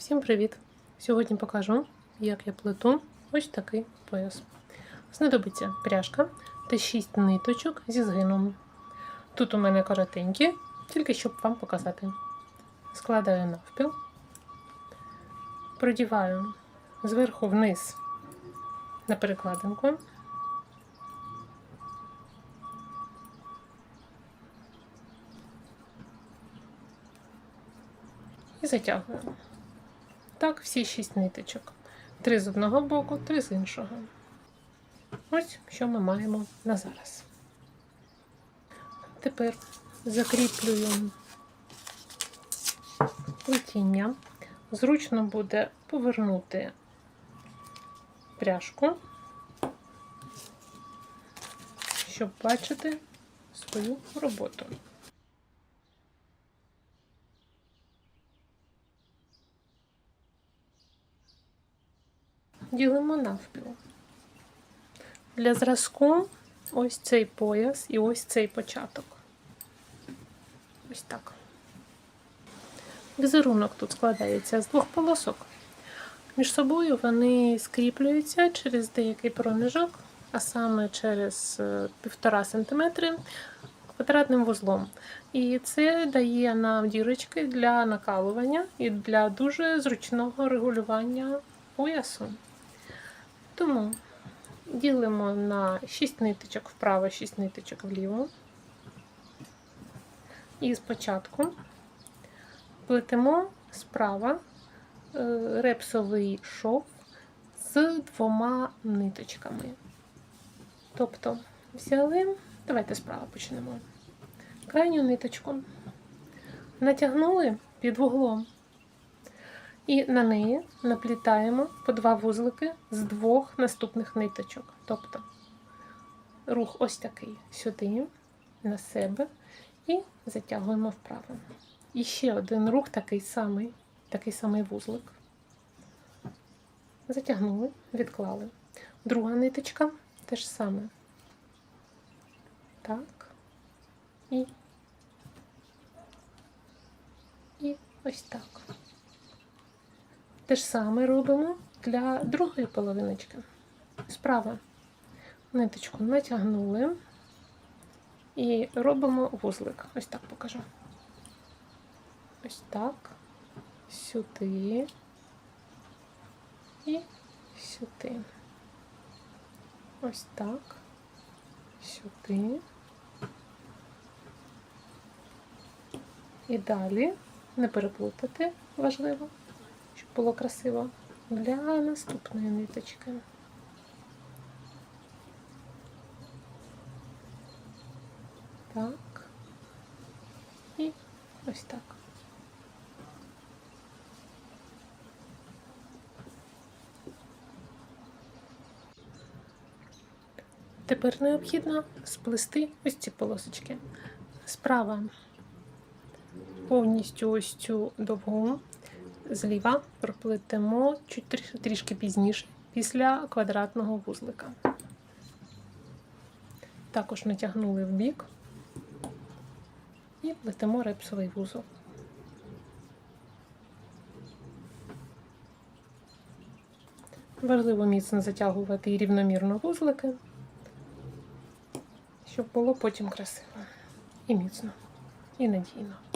Всім привіт! Сьогодні покажу, як я плету ось такий пояс. Знадобиться пряжка та 6 ниточок зі згином. Тут у мене коротенькі, тільки щоб вам показати. Складаю навпіл, продіваю зверху вниз на перекладинку. І затягую. Так, всі шість ниточок. Три з одного боку, три з іншого. Ось що ми маємо на зараз. Тепер закріплюю плетіння. Зручно буде повернути пряжку, щоб бачити свою роботу. Ділимо навпіл. Для зразку ось цей пояс і ось цей початок. Ось так. Візерунок тут складається з двох полосок. Між собою вони скріплюються через деякий проміжок, а саме через 1,5 см квадратним вузлом. І це дає нам дірочки для накалування і для дуже зручного регулювання поясу. Тому ділимо на 6 ниточок вправо, 6 ниточок вліво. І спочатку плетемо справа е, репсовий шов з двома ниточками. Тобто взяли, давайте справа почнемо. Крайню ниточку натягнули під вуглом. І на неї наплітаємо по два вузлики з двох наступних ниточок. Тобто рух ось такий сюди, на себе, і затягуємо вправо. І ще один рух такий самий, такий самий вузлик. Затягнули, відклали. Друга ниточка теж саме. Так. І, і ось так. Те ж саме робимо для другої половиночки. Справа ниточку натягнули і робимо вузлик. Ось так покажу. Ось так, сюди і сюди. Ось так, сюди. І далі не переплутати важливо було красиво для наступної ниточки. Так. І ось так. Тепер необхідно сплести ось ці полосочки. Справа повністю ось цю довгу зліва проплетемо трішки пізніше, після квадратного вузлика. Також натягнули в бік і плетемо репсовий вузол. Важливо міцно затягувати і рівномірно вузлики, щоб було потім красиво і міцно, і надійно.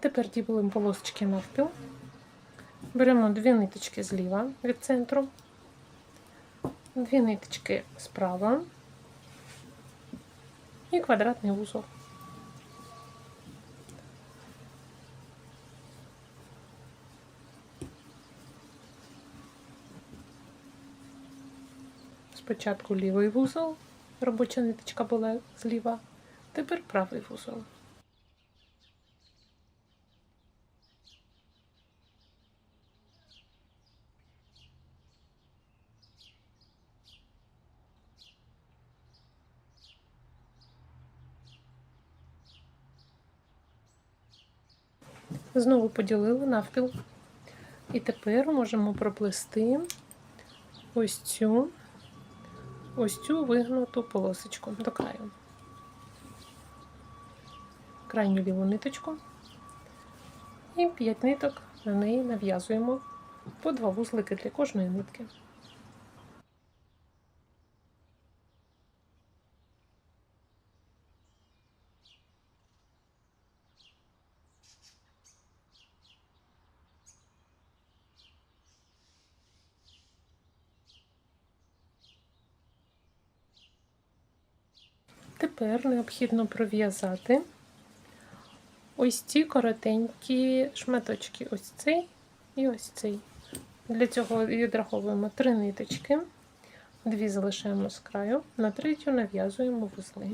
Тепер ділимо полосочки навпіл. Беремо дві ниточки зліва від центру, дві ниточки справа і квадратний вузол. Спочатку лівий вузол, робоча ниточка була зліва, Тепер правий вузол. Знову поділили навпіл. І тепер можемо проплести ось цю ось цю вигнуту полосочку до краю. Крайню ліву ниточку. І 5 ниток на неї нав'язуємо по два вузлики для кожної нитки. Тепер необхідно пров'язати ось ці коротенькі шматочки, ось цей і ось цей. Для цього відраховуємо три ниточки, дві залишаємо з краю, на третю нав'язуємо вузли.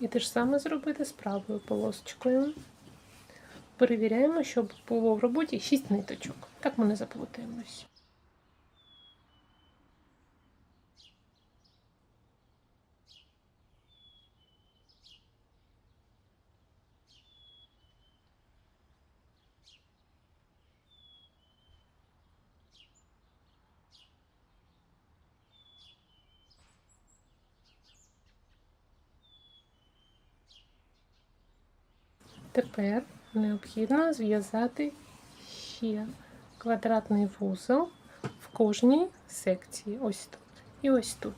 І те ж саме зробити з правою полосочкою. Перевіряємо, щоб було в роботі 6 ниточок. Так ми не заплутаємось. Тепер необхідно зв'язати ще квадратний вузол в кожній секції. Ось тут і ось тут.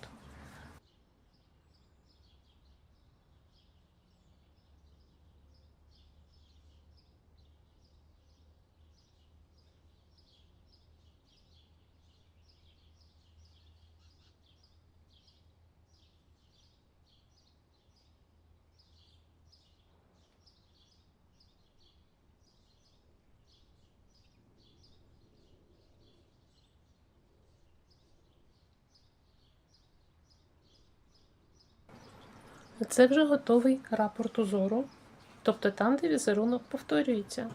Це вже готовий рапорт узору, тобто там, де візерунок повторюється.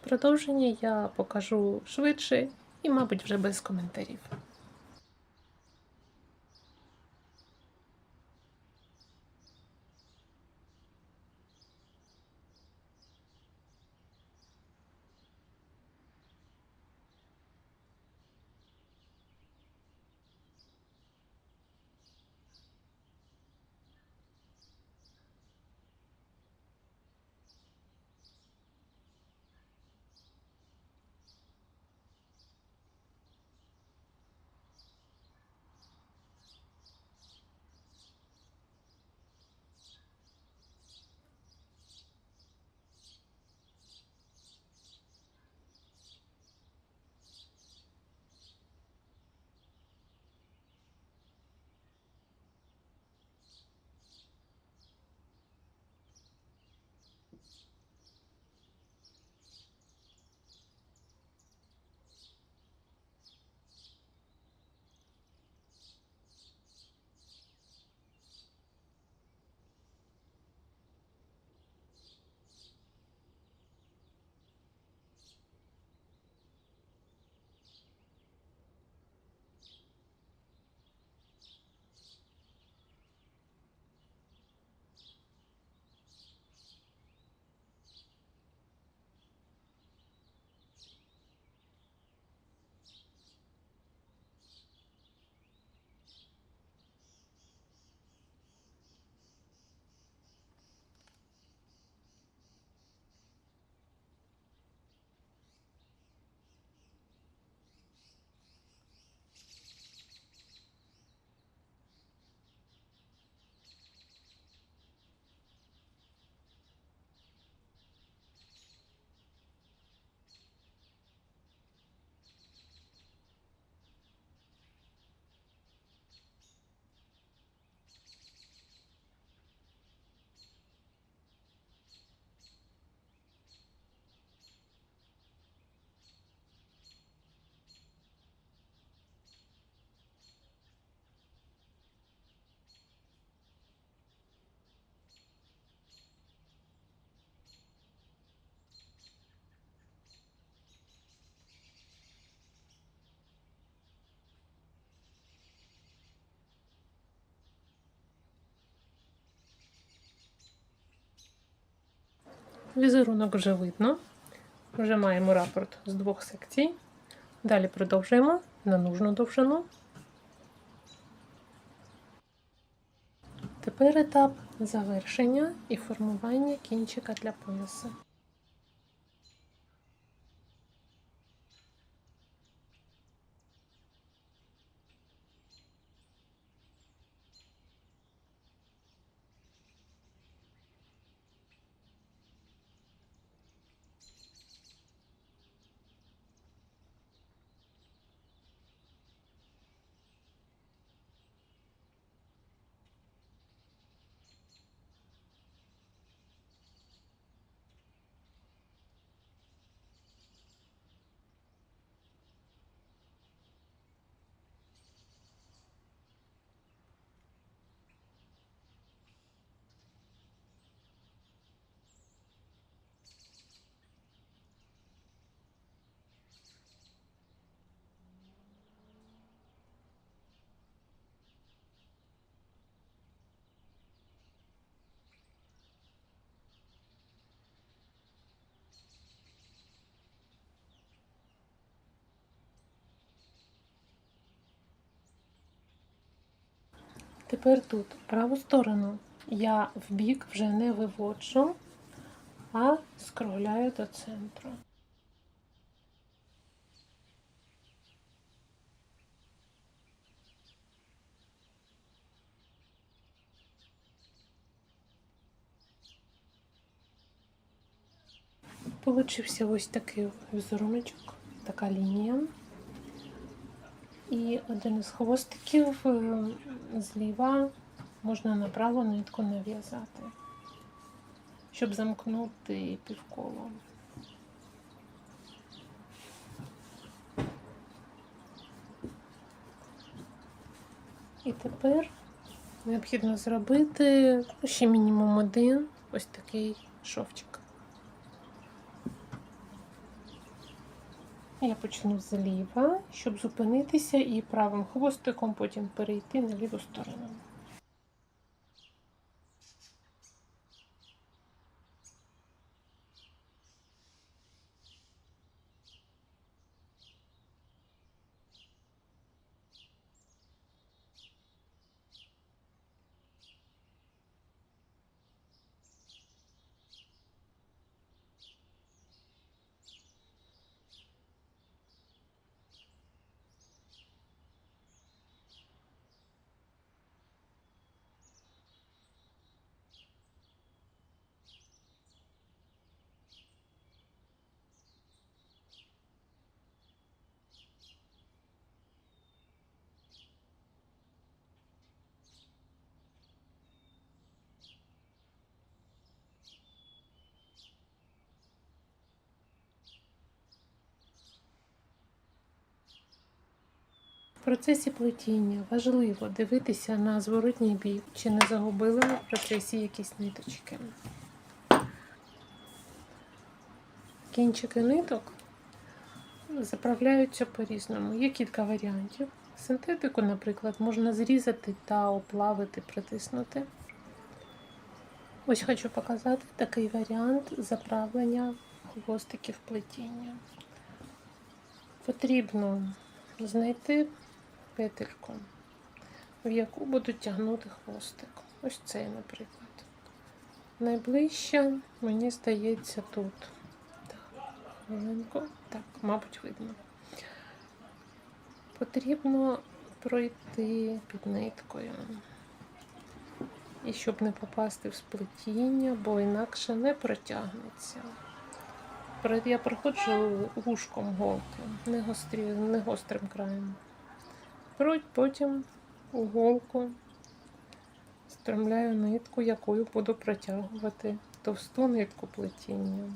Продовження я покажу швидше і, мабуть, вже без коментарів. Візерунок вже видно. Вже маємо рапорт з двох секцій. Далі продовжуємо на нужну довжину. Тепер етап завершення і формування кінчика для пояса. Тепер тут праву сторону я в бік вже не виводжу, а скругляю до центру. Получився ось такий візеруночок, така лінія. І один із хвостиків е, зліва можна направо нитку нав'язати, щоб замкнути півколо. І тепер необхідно зробити ще мінімум один ось такий шовчик. Я почну зліва, щоб зупинитися і правим хвостиком потім перейти на ліву сторону. Процесі плетіння важливо дивитися на зворотній бік, чи не загубили ми в процесі якісь ниточки. Кінчики ниток заправляються по-різному. Є кілька варіантів. Синтетику, наприклад, можна зрізати та оплавити, притиснути. Ось хочу показати такий варіант заправлення хвостиків плетіння. Потрібно знайти петельку, в яку буду тягнути хвостик. Ось цей, наприклад. Найближче, мені здається, тут. Так. Так, мабуть, видно. Потрібно пройти під ниткою. І щоб не попасти в сплетіння, бо інакше не протягнеться. Я проходжу вушком голки, не, гострі, не гострим краєм. Потім у голку стромляю нитку, якою буду протягувати товсту нитку плетіння.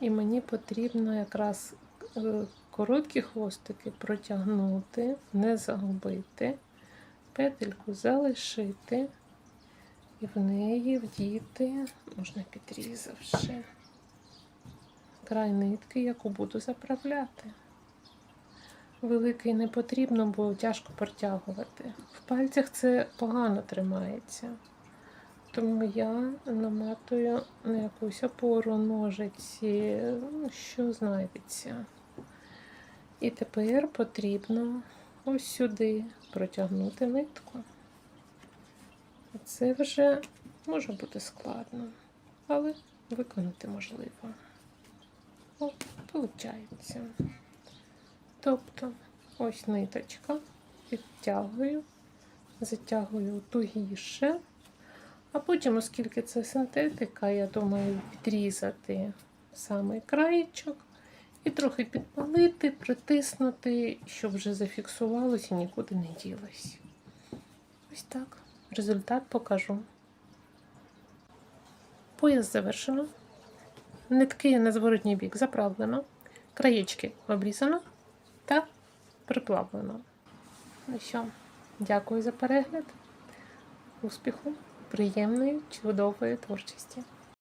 І мені потрібно якраз е, короткі хвостики протягнути, не загубити, петельку залишити і в неї вдіти, можна підрізавши, край нитки, яку буду заправляти. великий не потрібно, бо тяжко протягувати. В пальцях це погано тримається. Тому я наматую на якусь опору ножиці, ну, що знайдеться. І тепер потрібно ось сюди протягнути нитку. Це вже може бути складно, але виконати можливо. О, виходить. Тобто, ось ниточка, підтягую, затягую тугіше, а потім, оскільки це синтетика, я думаю, відрізати самий краєчок і трохи підпалити, притиснути, щоб вже зафіксувалося і нікуди не ділось. Ось так. Результат покажу. Пояс завершено. Нитки на зворотній бік заправлено, краєчки обрізано та приплавлено. Ну що, дякую за перегляд. Успіху, приємної, чудової творчості.